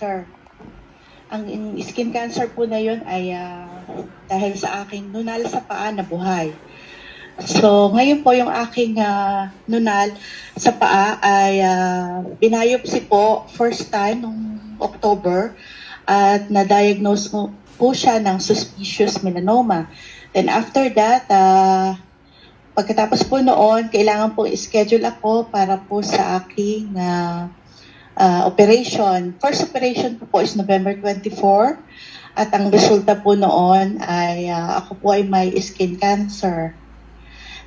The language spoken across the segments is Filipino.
cancer. Ang in- skin cancer po na yun ay ah, dahil sa aking nunal sa paa na buhay. So, ngayon po yung aking ah, nunal sa paa ay uh, binayopsi po first time nung October at na-diagnose mo po siya ng suspicious melanoma. Then after that, ah, pagkatapos po noon, kailangan po i-schedule ako para po sa aking ah, ah, operation. First operation po, po is November 24 at ang resulta po noon ay ah, ako po ay may skin cancer.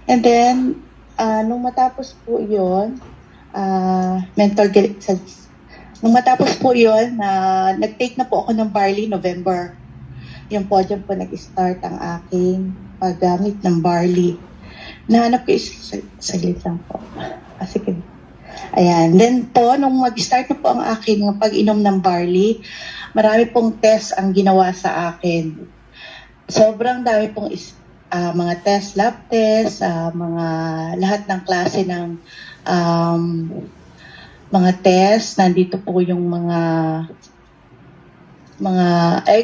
And then, ah, nung matapos po yun, ah, mental guilt, nung matapos po yun, na nag-take na po ako ng barley November. Yun po, dyan po nag-start ang aking paggamit ng barley. Nahanap ko is, sag- saglit lang po. Ah, sige. Ayan. Then po, nung mag-start na po ang aking pag-inom ng barley, marami pong test ang ginawa sa akin. Sobrang dami pong is, ah, mga test, lab test, ah, mga lahat ng klase ng um, mga test. Nandito po yung mga mga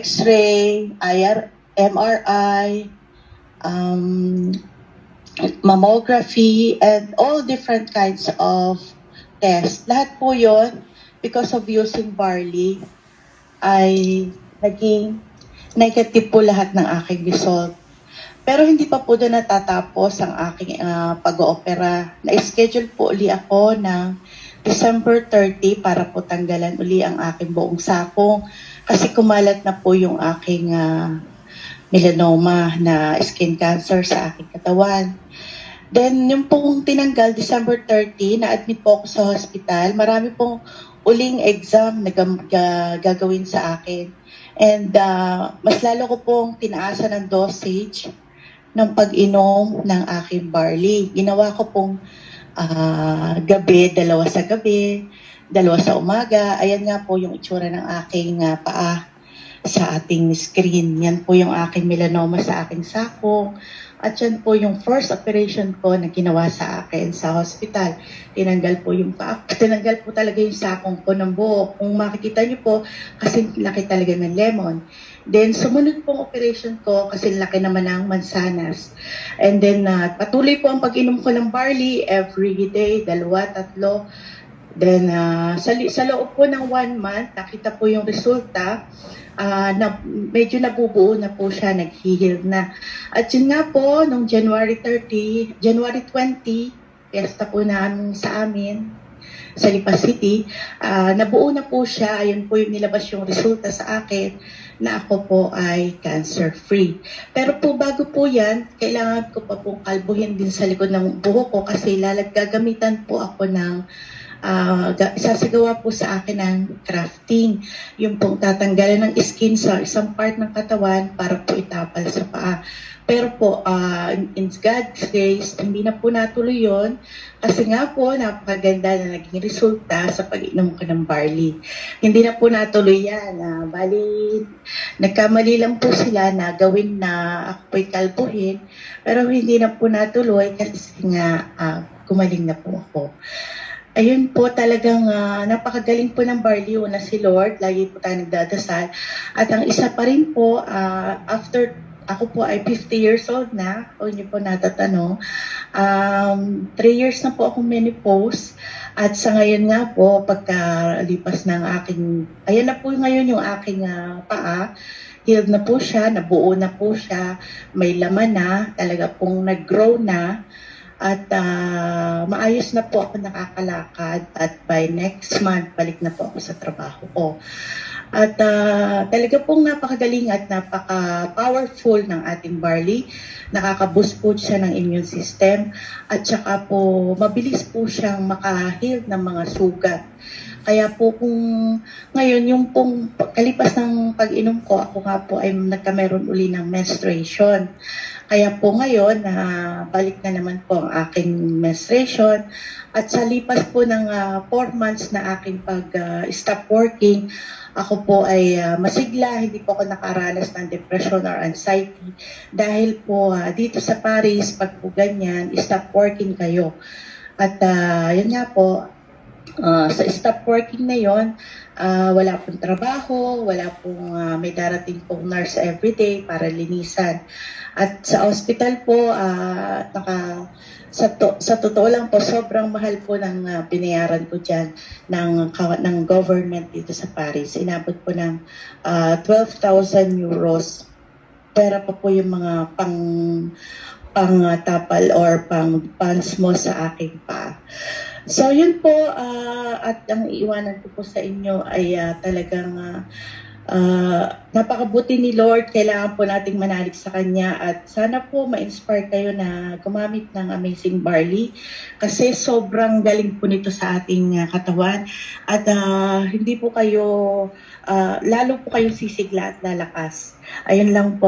x-ray, IR, MRI, um, mammography, and all different kinds of tests. Lahat po yon because of using barley ay naging negative po lahat ng aking result. Pero hindi pa po doon natatapos ang aking ah, pag-oopera. Na-schedule po uli ako ng December 30 para po tanggalan uli ang aking buong sakong kasi kumalat na po yung aking ah, melanoma na skin cancer sa aking katawan. Then, yung pong tinanggal, December 30, na-admit po ako sa hospital. Marami pong uling exam na gagawin sa akin. And ah, mas lalo ko pong tinaasan ng dosage ng pag-inom ng aking barley. Ginawa ko pong ah, gabi, dalawa sa gabi, dalawa sa umaga. Ayan nga po yung itsura ng aking ah, paa sa ating screen. Yan po yung aking melanoma sa aking sako. At yan po yung first operation ko na ginawa sa akin sa hospital. Tinanggal po yung paa. Tinanggal po talaga yung sakong ko ng buo. Kung makikita niyo po, kasi laki talaga ng lemon. Then, sumunod pong operation ko kasi laki naman ng mansanas. And then, uh, patuloy po ang pag-inom ko ng barley every day, dalawa, tatlo. Then, uh, sa, sa loob po ng one month, nakita po yung resulta. ah, na, medyo nabubuo na po siya, nag-heal na. At yun nga po, nung January 30, January 20, piyesta po namin sa amin, sa Lipa City, ah, nabuo na po siya. Ayun po yung nilabas yung resulta sa akin na ako po ay cancer-free. Pero po bago po yan, kailangan ko pa pong kalbuhin din sa likod ng buhok ko kasi lalag gagamitan po ako ng ah, ga- isasagawa po sa akin ng crafting. Yung pong tatanggalan ng skin sa isang part ng katawan para po itapal sa paa. Pero po, ah, in God's grace, hindi na po natuloy yon kasi nga po, napakaganda na naging resulta sa pag-inom ko ng barley. Hindi na po natuloy yan. Ah, bali, nagkamali lang po sila na gawin na ako po'y kalbuhin, pero hindi na po natuloy kasi nga ah, gumaling na po ako. Ayun po talagang ah, napakagaling po ng barley na si Lord. Lagi po tayo nagdadasal. At ang isa pa rin po, ah, after ako po ay 50 years old na, kung niyo po natatanong, um, 3 years na po akong menopause. At sa ngayon nga po, pagkalipas ng aking, ayan na po ngayon yung aking ah, paa, healed na po siya, nabuo na po siya, may laman na, talaga pong nag-grow na. At ah, maayos na po ako nakakalakad at by next month, balik na po ako sa trabaho ko. At ah, talaga pong napakagaling at napaka-powerful ng ating barley. Nakaka-boost po siya ng immune system at saka po mabilis po siyang maka-heal ng mga sugat. Kaya po kung ngayon yung pong kalipas ng pag-inom ko, ako nga po ay nagkameron uli ng menstruation. Kaya po ngayon, na balik na naman po ang aking menstruation. At sa lipas po ng 4 months na aking pag-stop working, ako po ay ah, masigla, hindi po ako nakaranas ng depression or anxiety. Dahil po ah, dito sa Paris, pag po ganyan, stop working kayo. At ah, yun nga po, Ah, sa stop working na yon, ah, wala pong trabaho, wala pong ah, may darating pong nurse everyday para linisan. At sa hospital po, ah, naka, sa, to, sa totoo lang po, sobrang mahal po ng ah, binayaran ko dyan ng, ng government dito sa Paris. Inabot po ng ah, 12,000 euros. Pera pa po yung mga pang pang tapal or pang pants mo sa aking pa. So yun po ah, at ang iiwanan ko po sa inyo ay ah, talagang ah, ah, napakabuti ni Lord. Kailangan po nating manalig sa Kanya at sana po ma-inspire kayo na gumamit ng Amazing Barley kasi sobrang galing po nito sa ating ah, katawan at ah, hindi po kayo, ah, lalo po kayong sisigla at lalakas. Ayun lang po.